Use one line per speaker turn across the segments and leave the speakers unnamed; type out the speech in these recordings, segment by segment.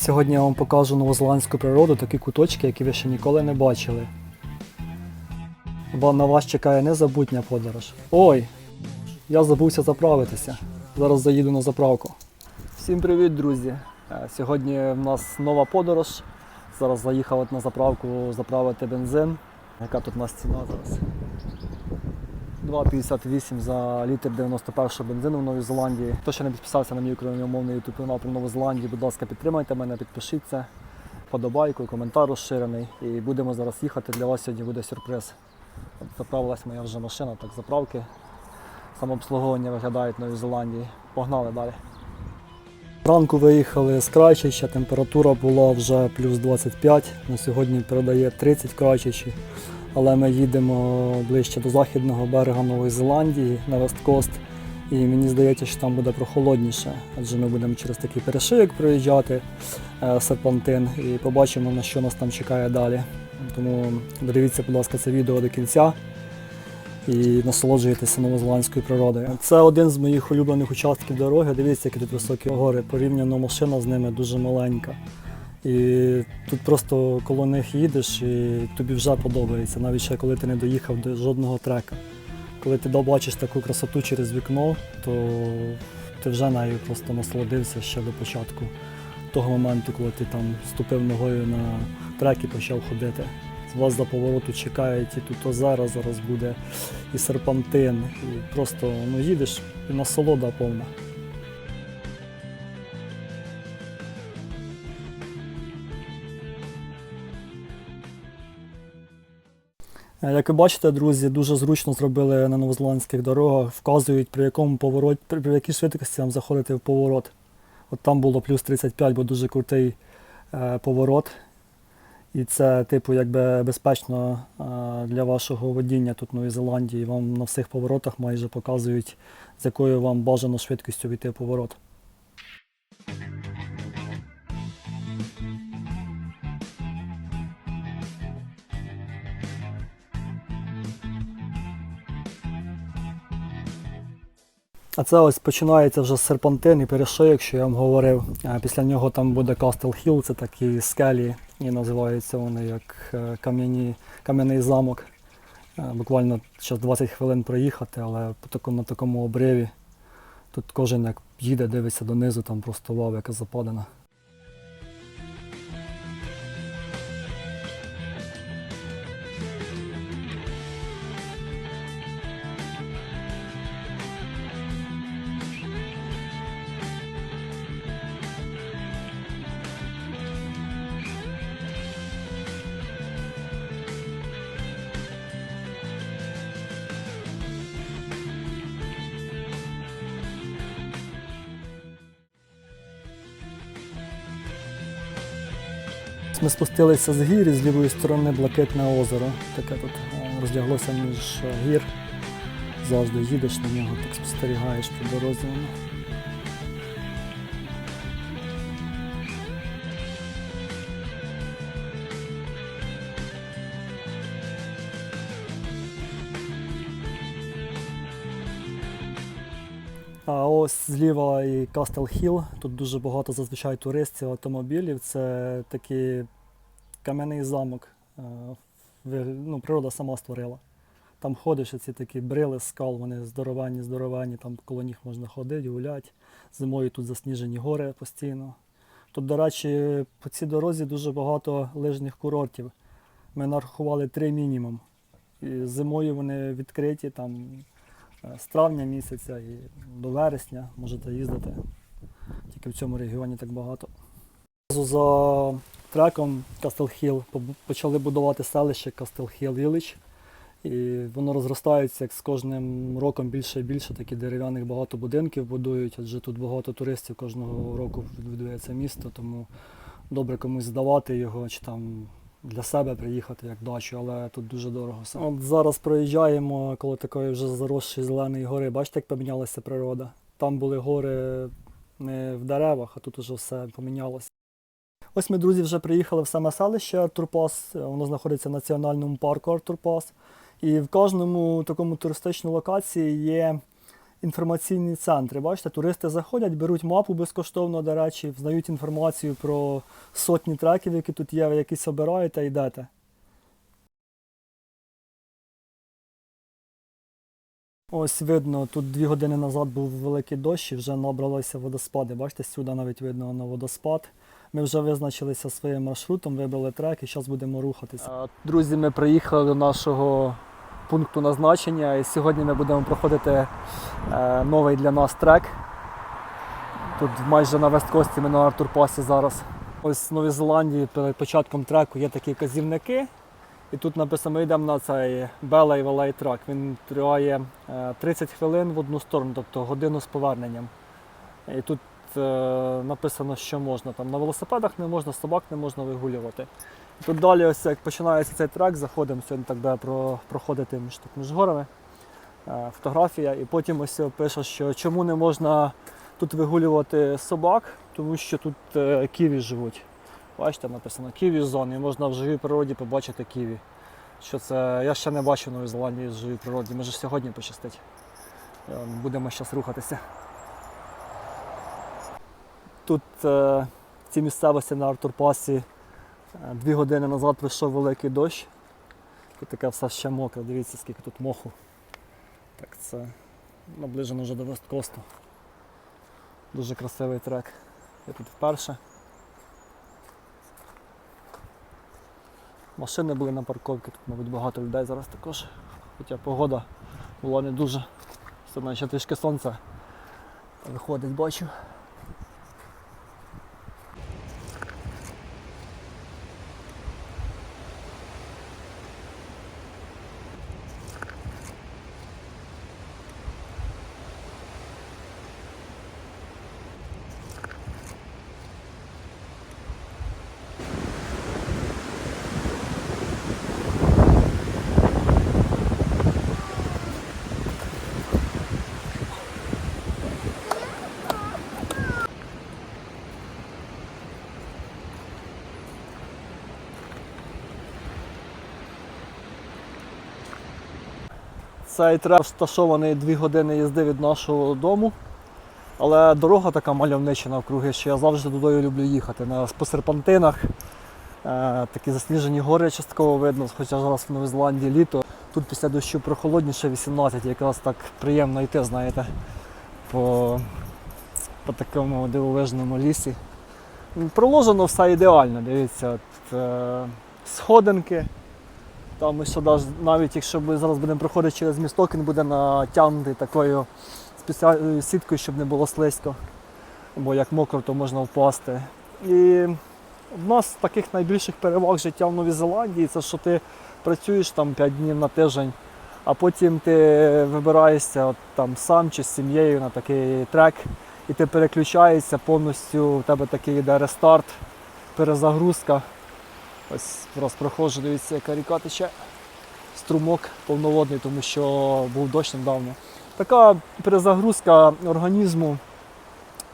Сьогодні я вам покажу новозеландську природу, такі куточки, які ви ще ніколи не бачили. Бо на вас чекає незабутня подорож. Ой! Я забувся заправитися. Зараз заїду на заправку. Всім привіт, друзі! Е, Сьогодні в нас нова подорож. Зараз заїхав на заправку заправити бензин. Яка тут у нас ціна зараз? 2,58 за літр 91 бензину в Новій Зеландії. Хто ще не підписався на мій україномовний YouTube канал про Нову Зеландію, будь ласка, підтримайте мене, підпишіться, подобайку, коментар розширений. І будемо зараз їхати. Для вас сьогодні буде сюрприз. От заправилась моя вже машина, так заправки. Самообслуговування виглядають в Новій Зеландії. Погнали далі. Ранку виїхали з Крайчича, температура була вже плюс 25, на сьогодні передає 30 в Крайчичі. Але ми їдемо ближче до західного берега Нової Зеландії на Весткост. І мені здається, що там буде прохолодніше, адже ми будемо через такий перешийок проїжджати е, серпантин і побачимо, на що нас там чекає далі. Тому дивіться, будь ласка, це відео до кінця і насолоджуйтеся новозеландською природою. Це один з моїх улюблених участків дороги. Дивіться, які тут високі гори. Порівняно машина з ними дуже маленька. І тут просто коло них їдеш і тобі вже подобається, навіть ще коли ти не доїхав до жодного трека. Коли ти бачиш таку красоту через вікно, то ти вже нею просто насолодився ще до початку того моменту, коли ти там ступив ногою на трек і почав ходити. Вас за повороту чекають і тут озера зараз буде, і серпантин, і просто ну, їдеш і насолода повна. Як ви бачите, друзі, дуже зручно зробили на новозеландських дорогах, вказують при якому поворот, при якій швидкості вам заходити в поворот. От там було плюс 35, бо дуже крутий е, поворот. І це, типу, якби безпечно е, для вашого водіння тут в Новій Зеландії. Вам на всіх поворотах майже показують, з якою вам бажано швидкістю війти в поворот. А це ось починається вже серпантин і перешийок, що я вам говорив. Після нього там буде Castle Hill, це такі скелі, і називаються вони як е, кам'яний замок. Е, Буквально зараз 20 хвилин проїхати, але на такому обриві. Тут кожен як їде, дивиться донизу, там просто вау, яка западина. Ми спустилися з гір і з лівої сторони блакитне озеро. Таке тут е, розляглося між гір. Завжди їдеш на нього, так спостерігаєш по дорозі. Ось зліва і Castle Hill. Тут дуже багато зазвичай туристів, автомобілів. Це такий кам'яний замок. е, Ну, природа сама створила. Там ходиш, ці такі брили скал, вони здоровенні, здоровенні, там коло них можна ходити, гуляти. Зимою тут засніжені гори постійно. Тут, до речі, по цій дорозі дуже багато лижних курортів. Ми нарахували три мінімум. І зимою вони відкриті там з травня місяця і до вересня можете їздити. Тільки в цьому регіоні так багато. За треком Hill почали будувати селище Hill Village. І воно розростається як з кожним роком більше і більше. Такі дерев'яних багато будинків будують, адже тут багато туристів кожного року відвідує це місто, тому добре комусь здавати його чи там для себе приїхати як дачу, але тут дуже дорого. все. От зараз проїжджаємо коло такої вже заросшої зеленої гори. Бачите, як помінялася природа. Там були гори не в деревах, а тут уже все помінялося. Ось ми, друзі, вже приїхали в саме селище Артурпас. Воно знаходиться в національному парку Артурпас. І в кожному такому туристичній локації є інформаційні центри. Бачите, туристи заходять, беруть мапу безкоштовно, до речі, знають інформацію про сотні треків, які тут є, ви якісь обираєте, йдете. Ось видно, тут дві години назад був великий дощ і вже набралися водоспади. Бачите, сюди навіть видно на водоспад. Ми вже визначилися своїм маршрутом, вибрали трек і зараз будемо рухатися. Друзі, ми приїхали до нашого пункту назначення і сьогодні ми будемо проходити е, новий для нас трек. Тут майже на Весткості ми на Артурпасі зараз. Ось в Новій Зеландії перед початком треку є такі казівники. І тут написано, ми йдемо на цей Belay Valley Track. Він триває е, 30 хвилин в одну сторону, тобто годину з поверненням. І тут е, написано, що можна. Там на велосипедах не можна, собак не можна вигулювати. Тут далі, ось як починається цей трек, заходимо сьогодні так буде про, проходити між, тут, між горами. Е, фотографія, і потім ось пише, що чому не можна тут вигулювати собак, тому що тут е, ківі живуть. Бачите, написано ківі зони, і можна в живій природі побачити ківі. Що це я ще не бачив в Новій Зеландії в живій природі, може сьогодні пощастить. Е, Будемо зараз рухатися. Тут е, в цій місцевості на Артурпасі дві години назад прийшов великий дощ. Тут таке все ще мокре, дивіться, скільки тут моху. Так це наближено вже до Весткосту. Дуже красивий трек. Я тут вперше. Машини були на парковці, тут, мабуть, багато людей зараз також. Хоча погода була не дуже. Все ще трішки сонце виходить, бачу. Цей трек розташований 2 години їзди від нашого дому. Але дорога така мальовнича навкруги, що я завжди туди люблю їхати. На, по серпантинах. Е, такі засніжені гори частково видно, хоча зараз в Новій Зеландії літо. Тут після дощу прохолодніше 18, якраз так приємно йти, знаєте, по, по такому дивовижному лісі. Проложено все ідеально, дивіться, от, е, сходинки. Там ми навіть якщо ми зараз будемо проходити через місток, він буде натягнутий такою спеціальною сіткою, щоб не було слизько. Бо як мокро, то можна впасти. І в нас таких найбільших переваг життя в Новій Зеландії це що ти працюєш там 5 днів на тиждень, а потім ти вибираєшся от, там сам чи з сім'єю на такий трек, і ти переключаєшся повністю, у тебе такий йде рестарт, перезагрузка. Ось раз проходжу, дивіться, яка ріка тече. Струмок повноводний, тому що був дощ недавно. Така перезагрузка організму,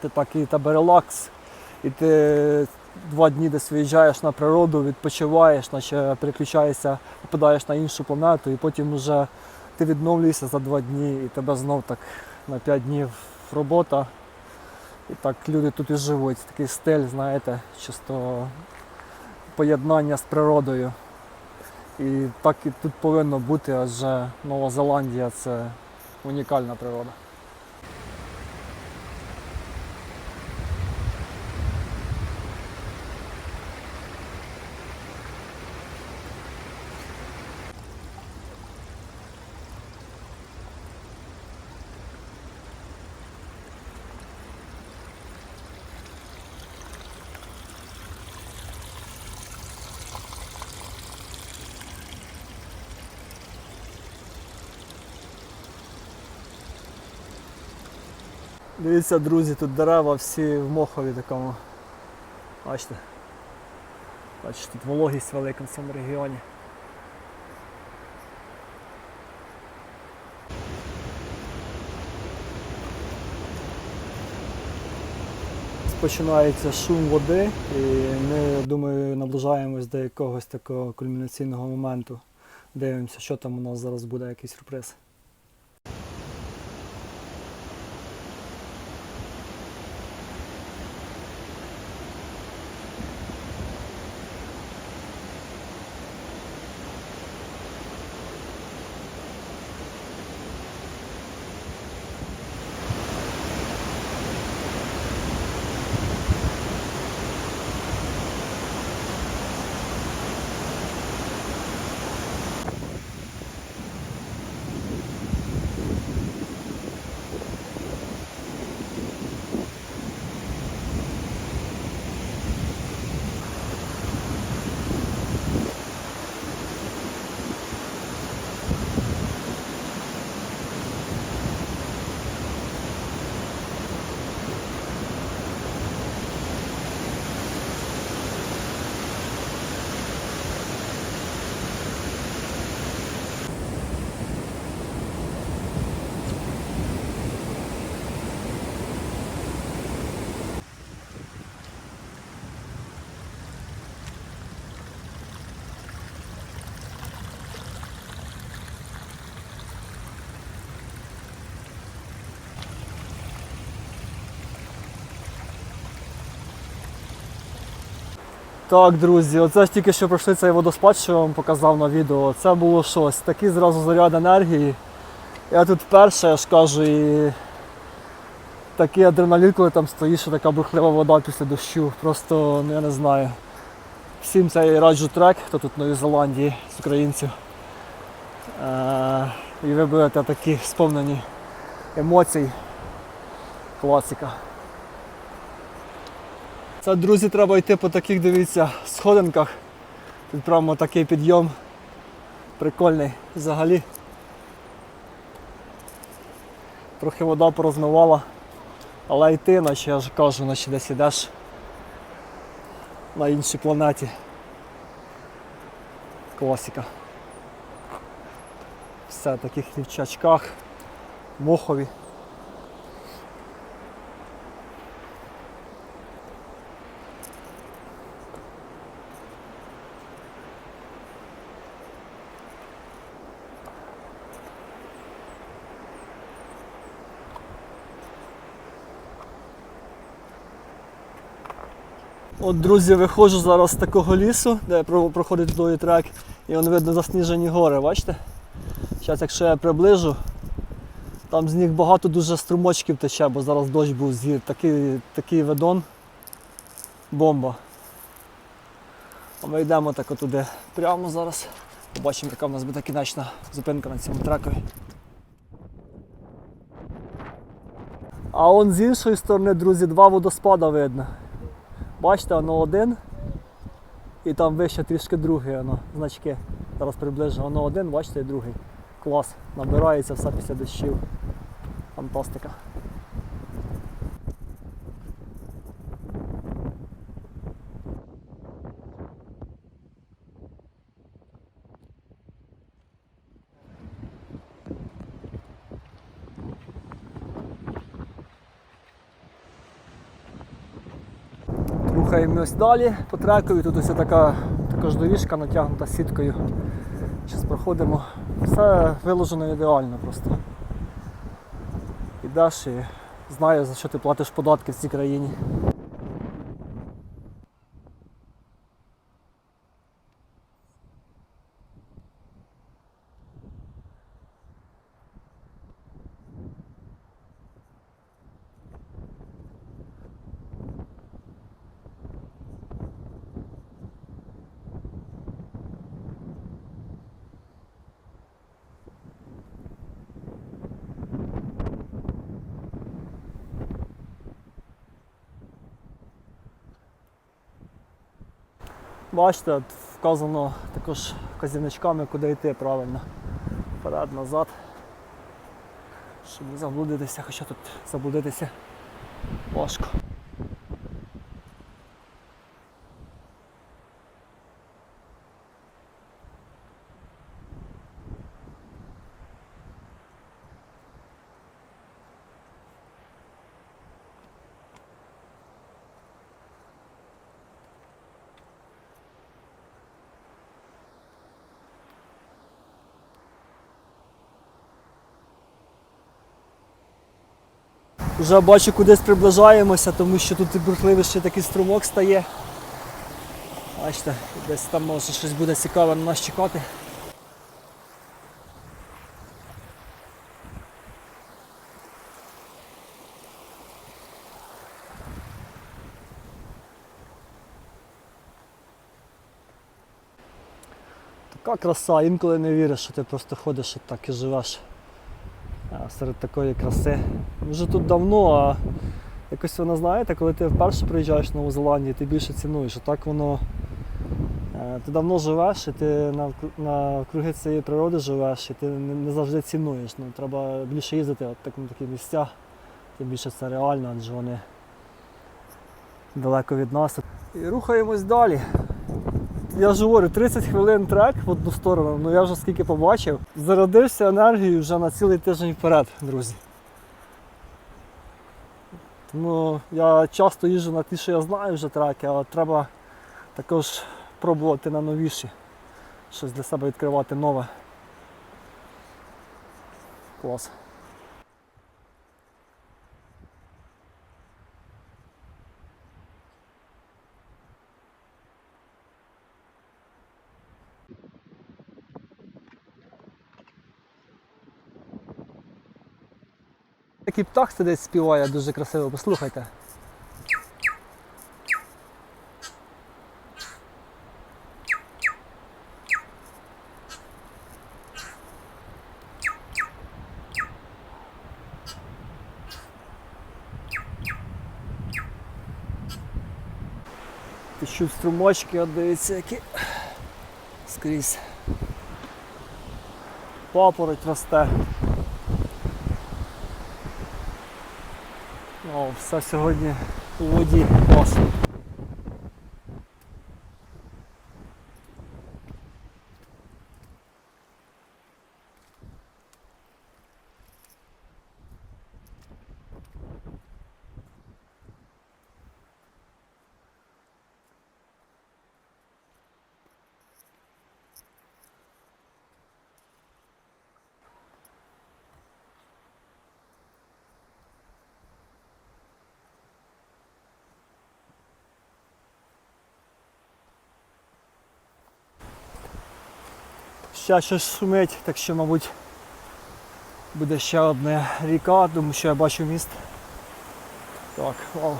ти такий тебе релакс, і ти два дні десь виїжджаєш на природу, відпочиваєш, наче переключаєшся, попадаєш на іншу планету, і потім вже ти відновлюєшся за два дні, і тебе знов так на п'ять днів робота. І так люди тут і живуть. Такий стиль, знаєте, чисто поєднання з природою. І так і тут повинно бути, адже Нова Зеландія це унікальна природа. Дивіться, друзі, тут дерева всі в мохові такому. Бачите? Бачите, тут вологість велика в цьому регіоні. Починається шум води, і ми, думаю, наближаємось до якогось такого кульмінаційного моменту. Дивимося, що там у нас зараз буде, якийсь сюрприз. Так, друзі, оце тільки що пройшли цей водоспад, що я вам показав на відео. Це було щось. Такий зразу заряд енергії. Я тут вперше, я ж кажу, і такий адреналін, коли там стоїш, така бурхлива вода після дощу. Просто, ну я не знаю. Всім цей раджу трек, хто тут в Новій Зеландії з українців. Е- і ви будете такі сповнені емоцій. Класика. Це, друзі, треба йти по таких, дивіться, сходинках. Тут прямо такий підйом. Прикольний взагалі. Трохи вода порозмивала. Але йти, наче я ж кажу, наче десь ідеш на іншій планеті. Класика. Все таких рівчачках, мохові. От, друзі, виходжу зараз з такого лісу, де проходить той трек, і вон видно засніжені гори, бачите? Зараз, якщо я приближу, там з них багато дуже струмочків тече, бо зараз дощ був з. Такий, такий видон. Бомба. А ми йдемо так отуди прямо зараз. Побачимо, яка в нас буде кінечна зупинка на цьому трекові. А он з іншої сторони, друзі, два водоспада видно. Бачите, воно один. І там вище трішки другий воно, значки. Зараз приближу. Воно один, бачите, і другий. Клас. Набирається все після дощів. Фантастика. Рухаємось далі по трекові. Тут ось така також доріжка натягнута сіткою. Зараз проходимо. Все виложено ідеально просто. Ідеш і знаєш, за що ти платиш податки в цій країні. Бачите, вказано також вказівничками, куди йти правильно. Вперед, назад. Щоб не заблудитися, хоча тут заблудитися важко. Вже бачу, кудись приближаємося, тому що тут і бурхливий ще такий струмок стає. Бачите, десь там може щось буде цікаве на нас чекати. Така краса, інколи не віриш, що ти просто ходиш і так і живеш серед такої краси. Вже тут давно, а якось воно знаєте, коли ти вперше приїжджаєш в Нову Зеландію, ти більше цінуєш. А так воно. е, Ти давно живеш, і ти на, на круги цієї природи живеш, і ти не завжди цінуєш. Ну, треба більше їздити от так, на такі місця, тим більше це реально, адже вони далеко від нас. І рухаємось далі. Я ж говорю, 30 хвилин трек в одну сторону, ну я вже скільки побачив. Зарядився енергією вже на цілий тиждень вперед, друзі. Тому я часто їжджу на ті, що я знаю вже треки, але треба також пробувати на новіші. Щось для себе відкривати нове. Клас. Такий птах сидить співає дуже красиво, послухайте. Що струмочки, от дивіться, які скрізь. Папороть росте. Все сьогодні у воді класно. Ще щось шумить, так що, мабуть, буде ще одна ріка, тому що я бачу міст. Так, вау.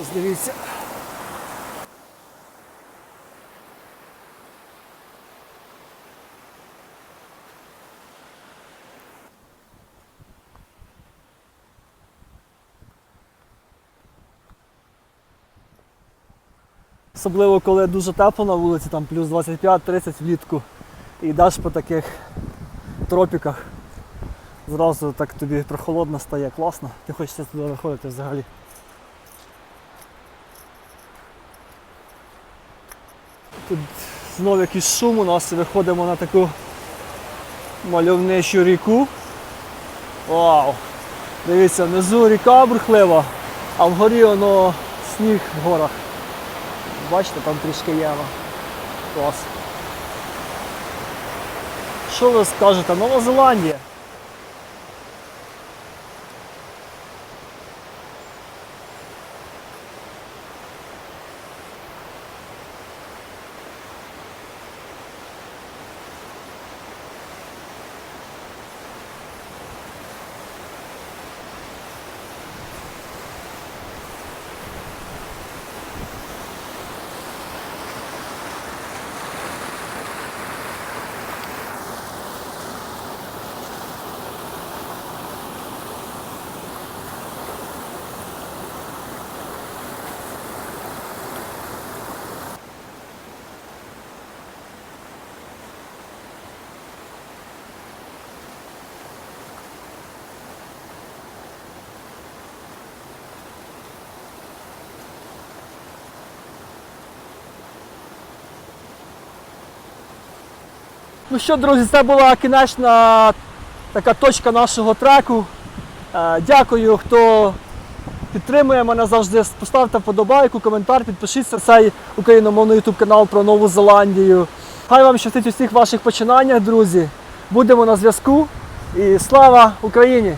Ось дивіться. Особливо коли дуже тепло на вулиці, там плюс 25-30 влітку. І йдеш по таких тропіках. Зразу так тобі прохолодно стає класно. Ти хочеться туди виходити взагалі. Тут знову якийсь шум у нас виходимо на таку мальовничу ріку. Вау! Дивіться, внизу ріка бурхлива, а вгорі воно сніг в горах. Бачите, там трішки яма. Клас. Що ви скажете? Нова Зеландія. Ну що, друзі, це була кінечна така точка нашого треку. Е, Дякую, хто підтримує мене завжди. Поставте вподобайку, коментар, підпишіться на цей україномовний YouTube канал про Нову Зеландію. Хай вам щастить усіх ваших починаннях, друзі. Будемо на зв'язку. І слава Україні!